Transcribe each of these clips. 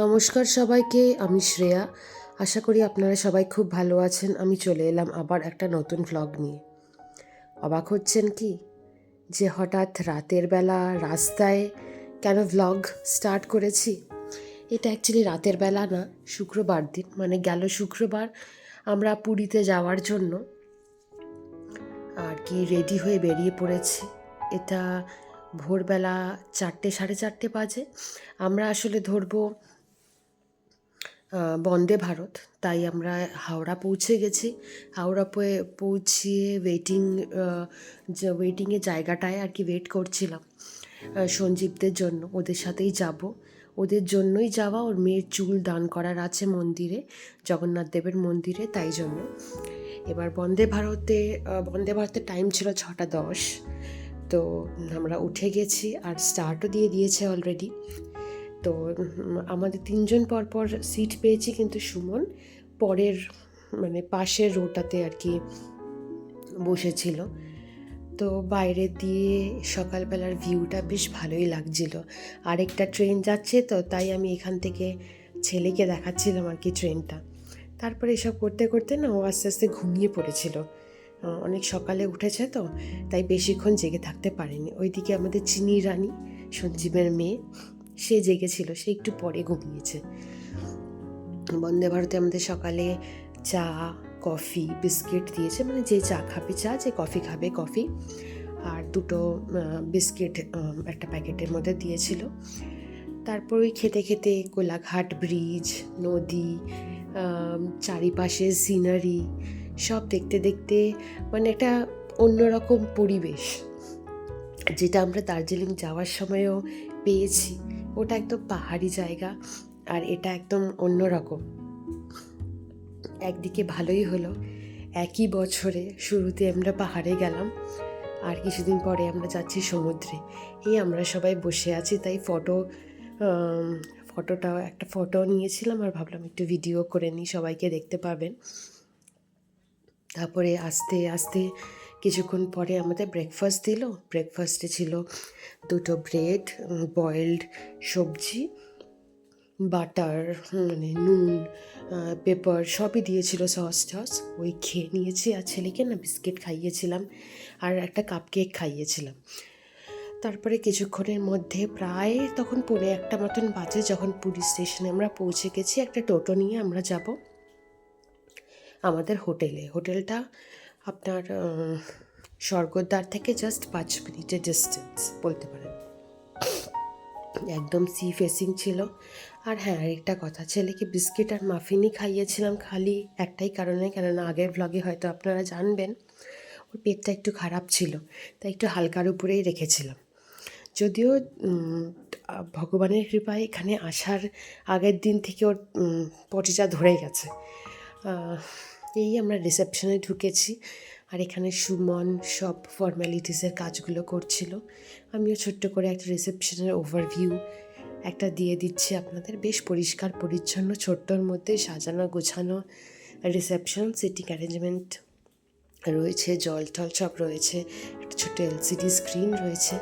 নমস্কার সবাইকে, আমি শ্রেয়া। আশা করি আপনারা সবাই খুব ভালো আছেন। আমি চলে এলাম আবার একটা নতুন ভ্লগ নিয়ে। অবাক হচ্ছেন কি? যে হঠাৎ রাতের বেলা রাস্তায় কেন ভ্লগ স্টার্ট করেছি? এটা অ্যাকচুয়ালি রাতের বেলা না, শুক্রবার দিন। মানে গেল শুক্রবার আমরা পুরীতে যাওয়ার জন্য। আর কি রেডি হয়ে বেরিয়ে পড়েছি। এটা ভোরবেলা চারটে, সাড়ে চারটে বাজে। আমরা আসলে ধরবো বন্দে ভারত। তাই আমরা হাওড়া পৌঁছে গেছি। হাওড়া পৌঁছিয়ে ওয়েটিং ওয়েটিংয়ের জায়গাটায় আর কি ওয়েট করছিলাম সঞ্জীবদের জন্য। ওদের সাথেই যাব। ওদের জন্যই যাওয়া, ওর মেয়ের চুল দান করার আছে মন্দিরে, জগন্নাথ দেবের মন্দিরে, তাই জন্য। এবার বন্দে ভারতে বন্দে ভারতের টাইম ছিল ছটা দশ। তো আমরা উঠে গেছি আর স্টার্টও দিয়ে দিয়েছে অলরেডি তো আমাদের তিনজন পর পর সিট পেয়েছি কিন্তু সুমন পরের মানে পাশের রোটাতে আর কি বসেছিল। তো বাইরে দিয়ে সকালবেলার ভিউটা বেশ ভালোই লাগছিল। আরেকটা ট্রেন যাচ্ছে তো, তাই আমি এখান থেকে ছেলেকে দেখাচ্ছিলাম আর কি ট্রেনটা তারপরে এসব করতে করতে না ও আস্তে আস্তে ঘুমিয়ে পড়েছিল। অনেক সকালে উঠেছে তো, তাই বেশিক্ষণ জেগে থাকতে পারেনি। ওইদিকে আমাদের চিনি রানী, সঞ্জীবের মেয়ে সে জেগেছিল, সে একটু পরে ঘুমিয়েছে। বন্দে ভারতে আমাদের সকালে চা, কফি, বিস্কিট দিয়েছে মানে যে চা খাবে, চা, যে কফি খাবে, কফি। আর দুটো বিস্কিট একটা প্যাকেটের মধ্যে দিয়েছিল। তারপর ওই খেতে খেতে কোলাঘাট ব্রিজ, নদী চারিপাশে সিনারি, সব দেখতে দেখতে মানে একটা অন্যরকম পরিবেশ। যেটা আমরা দার্জিলিং যাওয়ার সময়ও পেয়েছি। ওটা একদম পাহাড়ি জায়গা, আর এটা একদম অন্যরকম। একদিকে ভালোই হলো, একই বছরে শুরুতে আমরা পাহাড়ে গেলাম, আর কিছুদিন পরে আমরা যাচ্ছি সমুদ্রে। এই আমরা সবাই বসে আছি, তাই ফটো ফটোটাও একটা ফটো নিয়েছিলাম আর ভাবলাম একটু ভিডিও করে নিই, সবাইকে দেখতে পাবেন। তারপরে আস্তে আস্তে কিছুক্ষণ পরে আমাদের ব্রেকফাস্ট দিল। ব্রেকফাস্টে ছিল দুটো ব্রেড বয়েলড সবজি বাটার মানে নুন পেপার সবই দিয়েছিল সস টস। ওই খেয়ে নিয়েছি আর ছেলেকে না বিস্কিট খাইয়েছিলাম আর একটা কাপ কেক খাইয়েছিলাম। তারপরে কিছুক্ষণের মধ্যে প্রায় তখন পৌনে একটা মতন বাজে যখন পুলিশ স্টেশনে আমরা পৌঁছে গেছি, একটা টোটো নিয়ে আমরা যাব আমাদের হোটেলে। হোটেলটা আপনার স্বর্গদ্বার থেকে জাস্ট পাঁচ মিনিটের ডিস্টেন্স বলতে পারেন। একদম সি ফেসিং ছিল। আর হ্যাঁ আরেকটা কথা, ছেলেকে বিস্কিট আর মাফিনই খাইয়েছিলাম খালি একটাই কারণে, কেননা আগের ব্লগে হয়তো আপনারা জানবেন, ওর পেটটা একটু খারাপ ছিল, তাই একটু হালকার উপরেই রেখেছিলাম। যদিও ভগবানের কৃপায় এখানে আসার আগের দিন থেকে ওর পটিটা ধরে গেছে। এই আমরা রিসেপশনে ঢুকেছি আর এখানে সুমন সব ফর্ম্যালিটিসের কাজগুলো করছিল। আমিও ছোট্ট করে একটা রিসেপশনের ওভারভিউ একটা দিয়ে দিচ্ছি আপনাদের। বেশ পরিষ্কার, পরিচ্ছন্ন, ছোট্টর মধ্যে সাজানো, গোছানো রিসেপশন সিটিং অ্যারেঞ্জমেন্ট রয়েছে, জল টল সব রয়েছে, একটা ছোট্ট এলসিডি স্ক্রিন রয়েছে,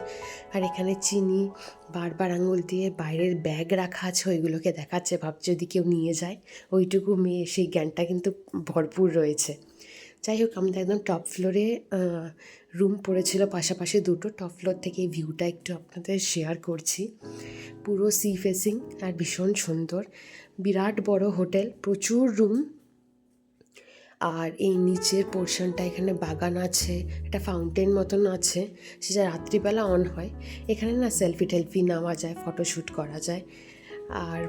আর এখানে চিনি, বারবার আঙুল দিয়ে বাইরের ব্যাগ রাখা আছে, ওইগুলোকে দেখাচ্ছে, ভাবছে যদি কেউ নিয়ে যায়, ওইটুকু মেয়ে, সেই জ্ঞানটা কিন্তু ভরপুর রয়েছে। যাই হোক, আমাদের একদম টপ ফ্লোরে রুম পড়েছিল পাশাপাশি দুটো টপ ফ্লোর থেকে ভিউটা একটু আপনাদের শেয়ার করছি। পুরো সি ফেসিং আর ভীষণ সুন্দর। বিরাট বড় হোটেল, প্রচুর রুম আর এই নিচের পোর্শনটা এখানে বাগান আছে, একটা ফাউন্টেন মতন আছে, সেটা রাত্রিবেলা অন হয়। এখানে না সেলফি টেলফি নেওয়া যায় ফটোশ্যুট করা যায়। আর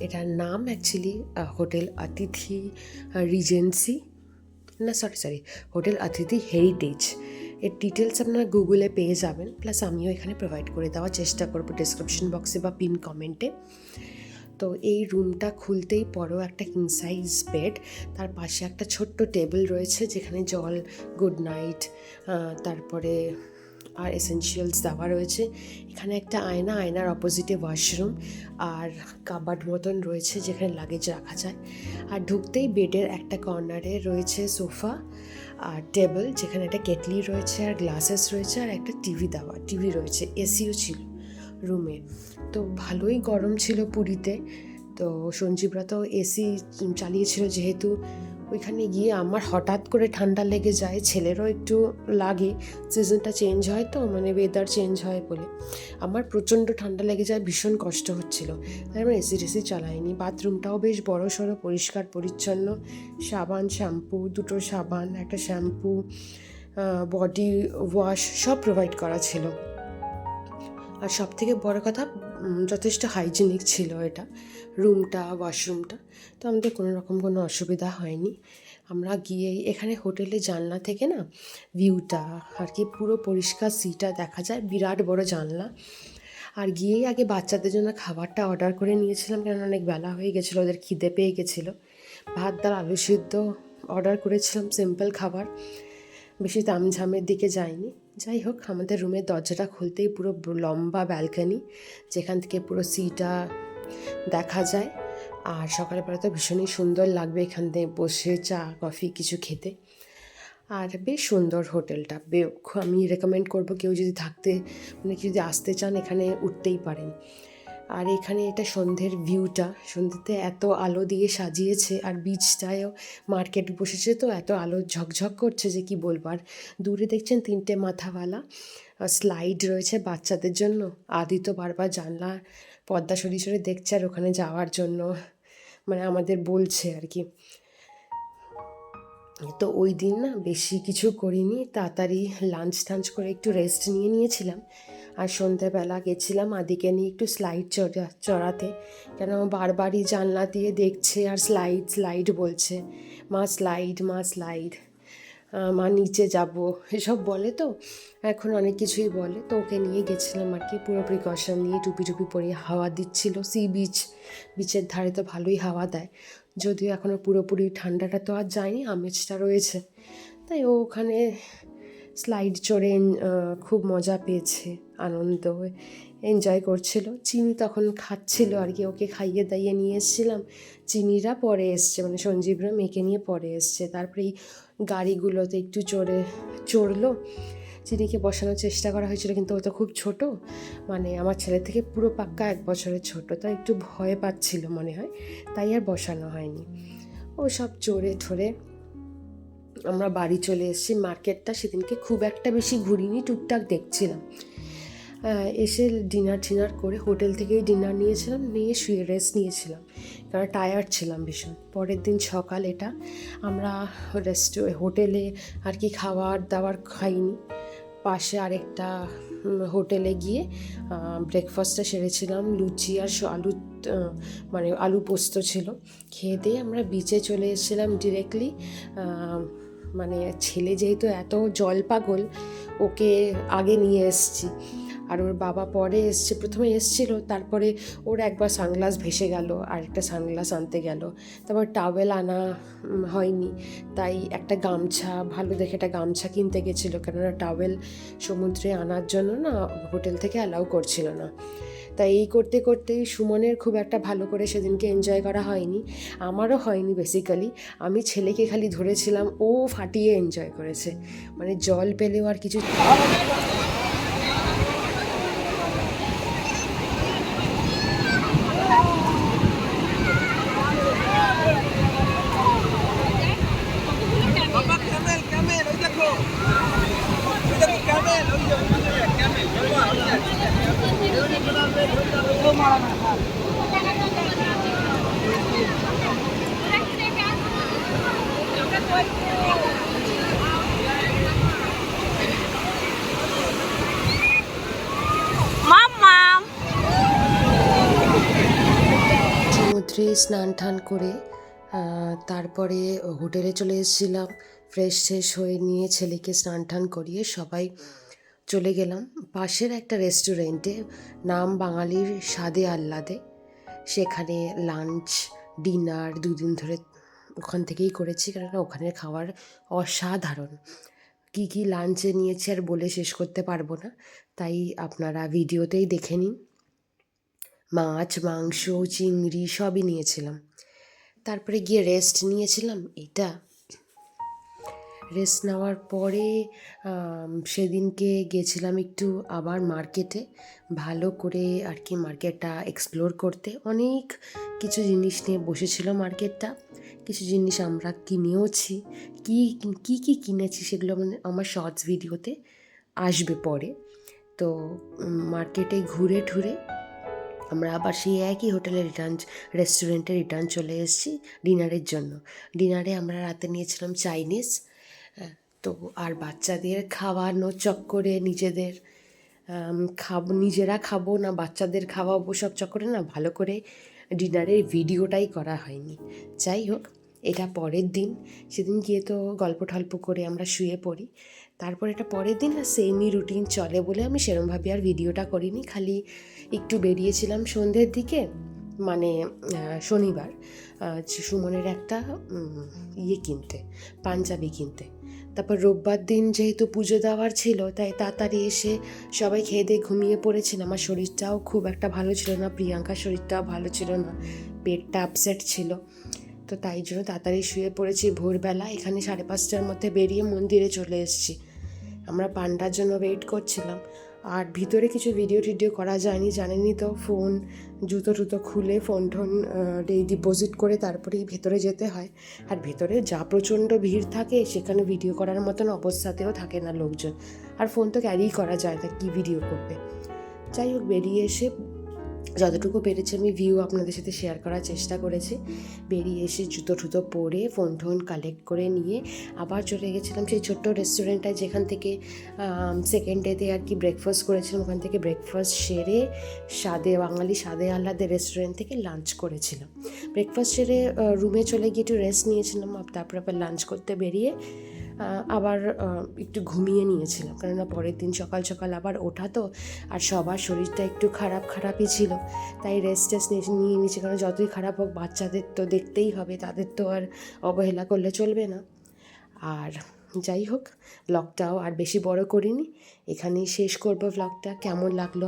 এটার নাম অ্যাকচুয়ালি হোটেল অতিথি রিজেন্সি না sorry sorry hotel Atithi heritage এর ডিটেলস আপনারা গুগলে পেয়ে যাবেন প্লাস আমিও এখানে প্রোভাইড করে দেওয়ার চেষ্টা করব ডিসক্রিপশন বক্সে বা পিন কমেন্টে তো এই রুমটা খুলতেই পরও একটা কিং সাইজ বেড তার পাশে একটা ছোট্ট টেবিল রয়েছে যেখানে জল গুড নাইট তারপরে আর এসেনশিয়ালস দেওয়া রয়েছে। এখানে একটা আয়না, আয়নার অপোজিটে ওয়াশরুম আর কাবার্ড মতন রয়েছে যেখানে লাগেজ রাখা যায়। আর ঢুকতেই বেডের একটা কর্নারে রয়েছে সোফা আর টেবিল যেখানে একটা কেটলি রয়েছে আর গ্লাসেস রয়েছে আর একটা টিভি দেওয়া টিভি রয়েছে এসিও ছিল। রুমে। তো ভালোই গরম ছিল পুরীতে। তো সঞ্জীবরা তো এসি চালিয়েছিল যেহেতু। ওইখানে গিয়ে আমার হঠাৎ করে ঠান্ডা লেগে যায়, ছেলেরও একটু লাগে, সিজনটা চেঞ্জ হয় তো মানে ওয়েদার চেঞ্জ হয় বলে। আমার প্রচণ্ড ঠান্ডা লেগে যায়, ভীষণ কষ্ট হচ্ছিল। তাই আমরা এসি টেসি চালাইনি। বাথরুমটাও বেশ বড় সড়ো পরিষ্কার, পরিচ্ছন্ন। সাবান, শ্যাম্পু, দুটো সাবান, একটা শ্যাম্পু বডি ওয়াশ সব প্রোভাইড করা ছিল। আর সব থেকে বড় কথা যথেষ্ট হাইজিনিক ছিল এটা রুমটা ওয়াশরুমটা তো আমাদের কোনো রকম কোনো অসুবিধা হয়নি। আমরা গিয়েই এখানে হোটেলে জানলা থেকে না ভিউটা আর কি পুরো পরিষ্কার সিটা দেখা যায়, বিরাট বড় জানলা। আর গিয়েই আগে বাচ্চাদের জন্য খাবারটা অর্ডার করে নিয়েছিলাম কেন অনেক বেলা হয়ে গেছিল, ওদের খিদে পেয়ে গেছিল। ভাত, ডাল, আলু সিদ্ধ অর্ডার করেছিলাম সিম্পল খাবার। বেশি তামঝামের দিকে যাইনি। যাই হোক আমাদের রুমের দরজাটা খুলতেই পুরো লম্বা ব্যালকানি যেখান থেকে পুরো সিটা দেখা যায়। আর সকালবেলা তো ভীষণই সুন্দর লাগবে এখান থেকে বসে চা, কফি, কিছু খেতে। আর বেশ সুন্দর হোটেলটা। আমি রেকমেন্ড করব কেউ যদি থাকতে মানে কেউ যদি আসতে চান এখানে উঠতেই পারেন। আর এখানে এটা সন্ধ্যের ভিউটা সন্ধ্যেতে এত আলো দিয়ে সাজিয়েছে আর বীজটায়ও মার্কেট বসেছে তো এত আলো ঝকঝক করছে যে কি বলব। আর দূরে দেখছেন তিনটে মাথাওয়ালা স্লাইড রয়েছে বাচ্চাদের জন্য। আদি তো বারবার জানলা পর্দা সরি সরে দেখছে আর ওখানে যাওয়ার জন্য মানে আমাদের বলছে আর কি। তো ওই দিন না বেশি কিছু করিনি, তাড়াতাড়ি লাঞ্চ টাঞ্চ করে একটু রেস্ট নিয়ে নিয়েছিলাম। আর সন্ধ্যাবেলা গেছিলাম, আদিকে নিয়ে একটু স্লাইড চড়া, চড়াতে। কেন বারবারই জানলা দিয়ে দেখছে আর স্লাইড স্লাইড বলছে, মা স্লাইড মা স্লাইড মা নিচে যাব। এসব বলে তো, এখন অনেক কিছুই বলে। তো ওকে নিয়ে গেছিলাম আর কি, পুরো প্রিকশন নিয়ে টুপি টুপি পরিয়ে হাওয়া দিচ্ছিল। সি বিচ বিচের ধারে তো ভালোই হাওয়া দেয়। যদিও এখনও পুরোপুরি ঠান্ডাটা তো আর যায়নি, আমেজটা রয়েছে। তাই ও ওখানে স্লাইড চড়ে খুব মজা পেয়েছে, আনন্দ এনজয় করছিল। চিনি তখন খাচ্ছিল আর কি, ওকে খাইয়ে দাইয়ে নিয়ে এসেছিলাম। চিনিরা পরে এসছে মানে সঞ্জীবরা মেয়েকে নিয়ে পরে এসছে। তারপরে এই গাড়িগুলোতে একটু চড়ে, চড়লো। চিনিকে বসানোর চেষ্টা করা হয়েছিল, কিন্তু ও তো খুব ছোট। মানে আমার ছেলে থেকে পুরো পাক্কা এক বছরের ছোট তাই একটু ভয় পাচ্ছিল মনে হয়, তাই আর বসানো হয়নি। ও সব চড়ে ঠরে আমরা বাড়ি চলে এসেছি। মার্কেটটা সেদিনকে খুব একটা বেশি ঘুরিনি, টুকটাক দেখছিলাম। এসে ডিনার টিনার করে হোটেল থেকেই ডিনার নিয়েছিলাম, নিয়ে শুয়ে রেস্ট নিয়েছিলাম। কারণ টায়ার্ড ছিলাম ভীষণ। পরের দিন সকাল এটা, আমরা রেস্ট হোটেলে আর কি খাবার দাবার খাইনি। পাশে আরেকটা হোটেলে গিয়ে ব্রেকফাস্টটা সেরেছিলাম। লুচি আর আলু মানে আলু পোস্ত ছিল। খেয়ে দিয়ে আমরা বিচে চলে এসেছিলাম ডিরেক্টলি মানে ছেলে যেহেতু এত জল পাগল, ওকে আগে নিয়ে এসেছি। আর ওর বাবা পরে এসছে, প্রথমে এসছিল, তারপরে ওর একবার সানগ্লাস ভেসে গেল আর একটা সানগ্লাস আনতে গেল। তারপর টাওয়েল আনা হয়নি। তাই একটা গামছা, ভালো দেখে একটা গামছা কিনতে গেছিল, কেননা টাওয়েল সমুদ্রে আনার জন্য না হোটেল থেকে অ্যালাউ করছিল না। তাই এই করতে করতেই সুমনের খুব একটা ভালো করে সেদিনকে এনজয় করা হয়নি। আমারও হয়নি বেসিক্যালি আমি ছেলেকে খালি ধরেছিলাম, ও ফাটিয়ে এনজয় করেছে। মানে জল পেলেও আর কিছু বাবা ক্যামেল ক্যামেল ওই দেখো ওই দেখো ক্যামেল ওই যে ওই যে ক্যামেল বাবা, ওই যে। Mom, সমুদ্রে স্নান টান করে তারপরে হোটেলে চলে এসেছিলাম। ফ্রেশ শেষ হয়ে নিয়ে ছেলেকে স্নান টান করিয়ে সবাই চলে গেলাম। পাশের একটা রেস্টুরেন্টে, নাম বাঙালির স্বাদে আহ্লাদে। সেখানে লাঞ্চ, ডিনার দুদিন ধরে ওখান থেকেই করেছি, কেননা ওখানের খাবার অসাধারণ। কী কী লাঞ্চে নিয়েছি আর বলে শেষ করতে পারব না, তাই আপনারা ভিডিওতেই দেখে নিন। মাছ, মাংস, চিংড়ি সবই নিয়েছিলাম। তারপরে গিয়ে রেস্ট নিয়েছিলাম। এটা রেস্ট নেওয়ার পরে সেদিনকে গেছিলাম একটু আবার মার্কেটে ভালো করে আর কি মার্কেটটা এক্সপ্লোর করতে। অনেক কিছু জিনিস নিয়ে বসেছিল মার্কেটটা কিছু জিনিস আমরা কিনেওছি। কী কী কী কিনেছি সেগুলো মানে আমার শর্টস ভিডিওতে আসবে পরে। তো মার্কেটে ঘুরে ঠুরে আমরা আবার সেই একই হোটেলে রিটার্ন রেস্টুরেন্টে রিটার্ন চলে এসেছি ডিনারের জন্য। ডিনারে আমরা রাতে নিয়েছিলাম চাইনিজ হ্যাঁ, তো আর বাচ্চাদের খাওয়ানো চক্করে নিজেদের খাব নিজেরা খাব না বাচ্চাদের খাওয়াবো সব চক্করে না ভালো করে ডিনারের ভিডিওটাই করা হয়নি। যাই হোক এটা পরের দিন সেদিন গিয়ে তো গল্প টল্প করে আমরা শুয়ে পড়ি। তারপর এটা পরের দিন আর সেমই রুটিন চলে বলে আমি সেরমভাবে আর ভিডিওটা করিনি খালি একটু বেরিয়েছিলাম সন্ধ্যের দিকে মানে শনিবার সুমনের একটা ইয়ে কিনতে, পাঞ্জাবি কিনতে। তারপর রোববার দিন যেহেতু পুজো দেওয়ার ছিল, তাই তাড়াতাড়ি এসে সবাই খেয়ে দিয়ে ঘুমিয়ে পড়েছিল আমার শরীরটাও খুব একটা ভালো ছিল না, প্রিয়াঙ্কার শরীরটাও ভালো ছিল না, পেটটা আপসেট ছিল। তো তাই জন্য তাড়াতাড়ি শুয়ে পড়েছি ভোরবেলা, এখানে সাড়ে পাঁচটার মধ্যে বেরিয়ে মন্দিরে চলে এসেছি। আমরা পান্ডার জন্য ওয়েট করছিলাম। আর ভিতরে কিছু ভিডিও টিডিও করা যায়নি জানেনি তো ফোন জুতো টুতো খুলে ফোন টোন ডিপোজিট করে তারপরেই ভেতরে যেতে হয়। আর ভেতরে যা প্রচণ্ড ভিড় থাকে, সেখানে ভিডিও করার মতন অবস্থাতেও থাকে না লোকজন। আর ফোন তো ক্যারি করা যায় না কী ভিডিও করবে? যাই হোক, বেরিয়ে এসে যতটুকু পেরেছি আমি ভিউ আপনাদের সাথে শেয়ার করার চেষ্টা করেছি। বেরিয়ে এসে জুতো টুতো পরে ফোন টোন কালেক্ট করে নিয়ে আবার চলে গেছিলাম সেই ছোট্ট রেস্টুরেন্টটায় যেখান থেকে সেকেন্ড ডেতে আর কি ব্রেকফাস্ট করেছিলাম, ওখান থেকে ব্রেকফাস্ট সেরে স্বাদে বাঙালি স্বাদে আহ্লাদে রেস্টুরেন্ট থেকে লাঞ্চ করেছিলাম। ব্রেকফাস্ট সেরে রুমে চলে গিয়ে একটু রেস্ট নিয়েছিলাম, তারপর আবার লাঞ্চ করতে বেরিয়ে আবার একটু ঘুমিয়ে নিয়েছিলাম। কেননা পরের দিন সকাল সকাল আবার ওঠা তো, আর সবার শরীরটা একটু খারাপ খারাপই ছিল। তাই রেস্ট টেস্ট নিয়ে নিয়েছি। কারণ যতই খারাপ হোক, বাচ্চাদের তো দেখতেই হবে, তাদের তো আর অবহেলা করলে চলবে না। আর যাই হোক ব্লগটাও আর বেশি বড় করিনি। এখানেই শেষ করব ব্লগটা কেমন লাগল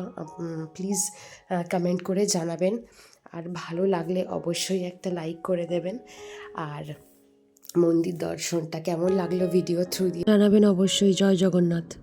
প্লিজ কমেন্ট করে জানাবেন। আর ভালো লাগলে অবশ্যই একটা লাইক করে দেবেন। আর মন্দির দর্শনটা কেমন লাগল ভিডিও থ্রু দিয়ে? জানাবেন অবশ্যই জয় জগন্নাথ।